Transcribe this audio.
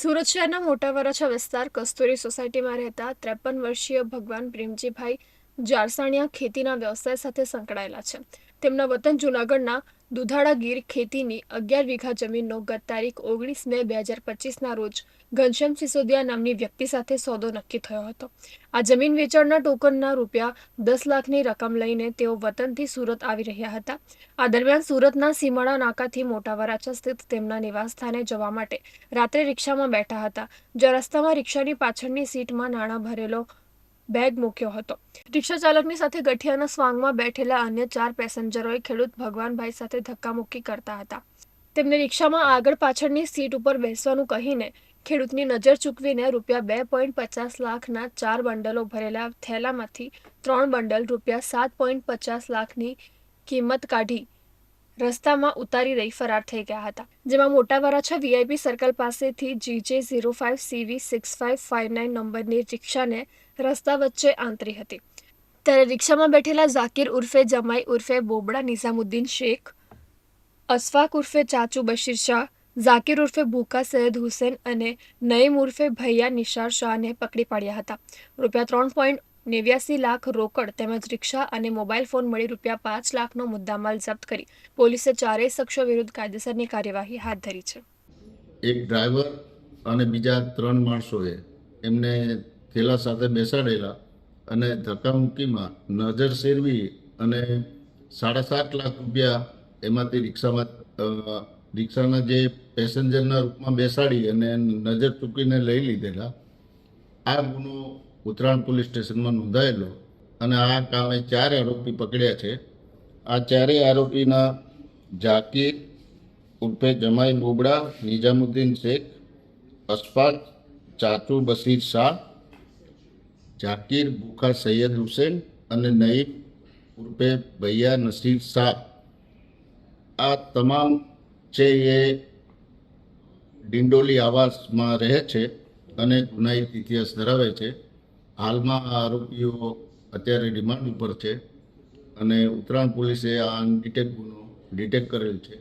સુરત શહેરના મોટા વરાછા વિસ્તાર કસ્તુરી સોસાયટીમાં રહેતા ત્રેપન વર્ષીય ભગવાન પ્રેમજીભાઈ જારસાણિયા ખેતીના વ્યવસાય સાથે સંકળાયેલા છે. તેમના વતન જૂનાગઢના દુધાળા ગીર ખેતીની અગિયાર વીઘા જમીનનો ગત તારીખ ઓગણીસ મે બે હજાર પચીસના રોજ ઘનશ્યામ સિસોદિયા નામની વ્યક્તિ સાથે સોદો નક્કી થયો હતો. આ જમીન વેચાણના ટોકનના રૂપિયા દસ લાખની રકમ લઈને તેઓ વતનથી સુરત આવી રહ્યા હતા. આ દરમિયાન સુરતના સીમાડા નાકાથી મોટા વરાછા સ્થિત તેમના નિવાસસ્થાને જવા માટે રાત્રે રિક્ષામાં બેઠા હતા. જ્યાં રસ્તામાં રિક્ષાની પાછળની સીટમાં નાણાં ભરેલો બેગ મૂક્યો હતો. રિક્ષા ચાલકની સાથે ગઠિયાના સ્વાંગમાં બેઠેલા અન્ય ચાર પેસેન્જરોએ ખેડૂત ભગવાનભાઈ સાથે ધક્કામુક્કી કરતા હતા. તેમને રિક્ષામાં આગળ પાછળની સીટ ઉપર બેસવાનું કહીને ખેડૂતની નજર ચૂકવીને રૂપિયા બે પોઈન્ટ પચાસ લાખના ચાર બંડલો ભરેલા થેલામાંથી ત્રણ બંડલ રૂપિયા સાત પોઈન્ટ પચાસ લાખની કિંમત કાઢી રસ્તામાં ઉતારી રહી ફરાર થઈ ગયા હતા, જેમાં મોટા વરાછા વીઆઈપી સર્કલ પાસેથી GJ zero five CV six five five nine નંબરની રિક્ષાને રસ્તા વચ્ચે આંતરી હતી. ત્યારે રિક્ષામાં બેઠેલા ઝાકીર ઉર્ફે જમાઈ ઉર્ફે બોબડા નિઝામુદ્દીન શેખ અસફાક ઉર્ફે ચાચુ બશીર શાહ, ઝાકીર ઉર્ફે ભૂકા સૈયદ હુસેન અને નઈમ ઉર્ફે ભૈયા નિશાર શાહને પકડી પાડ્યા હતા. રૂપિયા ત્રણ પોઈન્ટ નેવ્યાસી લાખ રોકડ તેમજ રિક્ષા અને મોબાઈલ ફોન મળી રૂપિયા પાંચ લાખનો મુદ્દામાલ જપ્ત કરી. પોલીસે ચારેય શખ્સો વિરુદ્ધ કાયદેસરની કાર્યવાહી હાથ ધરી છે. એક ડ્રાઈવર અને બીજા ત્રણ માણસોએ એમને થેલા સાથે બેસાડેલા અને ધક્કામુક્કીમાં નજર શેરવી અને સાડા સાત લાખ રૂપિયા એમાંથી રિક્ષામાં રિક્ષાના જે પેસેન્જરના રૂપમાં બેસાડી અને નજર ચૂકીને લઈ લીધેલા. આ ગુનો ઉત્તરાયણ પોલીસ સ્ટેશનમાં નોંધાયેલો અને આ કામે ચાર આરોપી પકડ્યા છે. આ ચારેય આરોપીના ઝાકીર, ઉર્ફે જમાઈ બોબડા, નિઝામુદ્દીન શેખ, અશફાક, ચાચુ બશીર શાહ, ઝાકીર ભૂખા સૈયદ હુસેન અને નઈબ ઉર્ફે ભૈયા નસીર શાહ. આ તમામ છે એ ડિંડોલી આવાસમાં રહે છે અને ગુનાહિત ઇતિહાસ ધરાવે છે. હાલમાં આરોપીઓ અત્યારે રિમાન્ડ ઉપર છે અને ઉત્તરાયણ પોલીસે આ અનડિટેક ગુનો ડિટેક્ટ કરેલ છે.